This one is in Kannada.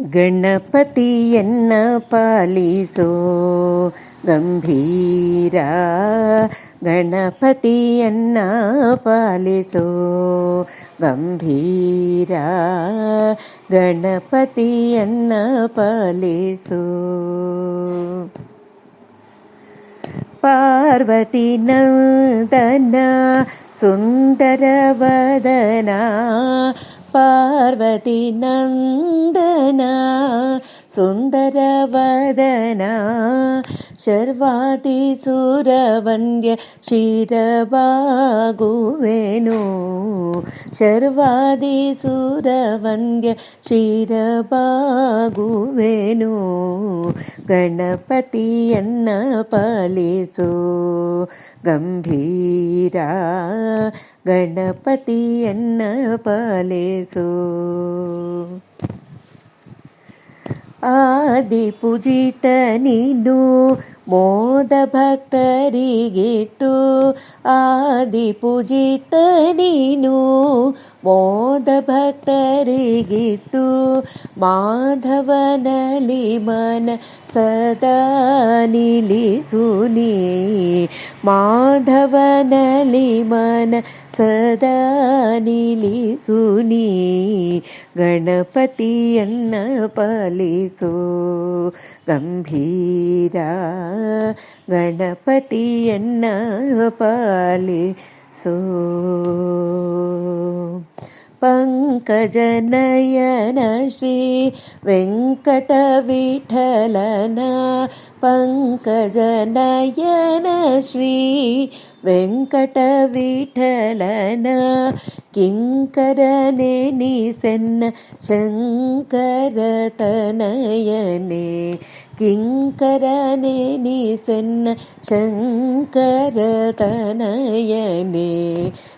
ಗಣಪತಿಯನ್ನ ಪಾಲಿಸೋ. ಗಂಭೀರ ಗಣಪತಿಯನ್ನ ಪಾಲಿಸೋ. ಗಂಭೀರ ಗಣಪತಿಯನ್ನ ಪಾಲಿಸೋ. ಪಾರ್ವತಿ ನಂದನ ಸುಂದರವದನ पार्वती नन्दन सुन्दरवदना शर्वादिसुरवण्य शीरबागुवेणु शर्वादिसुरवन्द्य शीरबागुवेणु ಗಣಪತಿಯನ್ನ ಪಾಲಿಸು. ಗಂಭೀರ ಗಣಪತಿಯನ್ನ ಪಾಲಿಸು. ಆದಿ ಪೂಜಿತ ನೀನು, ಮೋದ ಭಕ್ತರಿಗಿತ್ತು ಆದಿ ಪೂಜಿತ ನೀನು, ಮೋದ ಭಕ್ತರಿಗಿತ್ತು ಮಾಧವನಲಿ ಮನ ಸದಾ ನಿಲಿಸುನಿ ಮಾಧವನಲಿ ಮನ ಸದಾ ನಿಲಿಸುನಿ ಗಣಪತಿಯನ್ನ ಪಾಲಿಸು ಗಂಭೀರ ಗಣಪತಿಯನ್ನ ಪಾಲಿಸು पङ्कजनयन श्री वेङ्कटविठलना पङ्कजनयन श्री वेङ्कटविठलन किङ्करनेनिसन्न शङ्करतनयने किङ्करनेनिसन्न शङ्करतनयने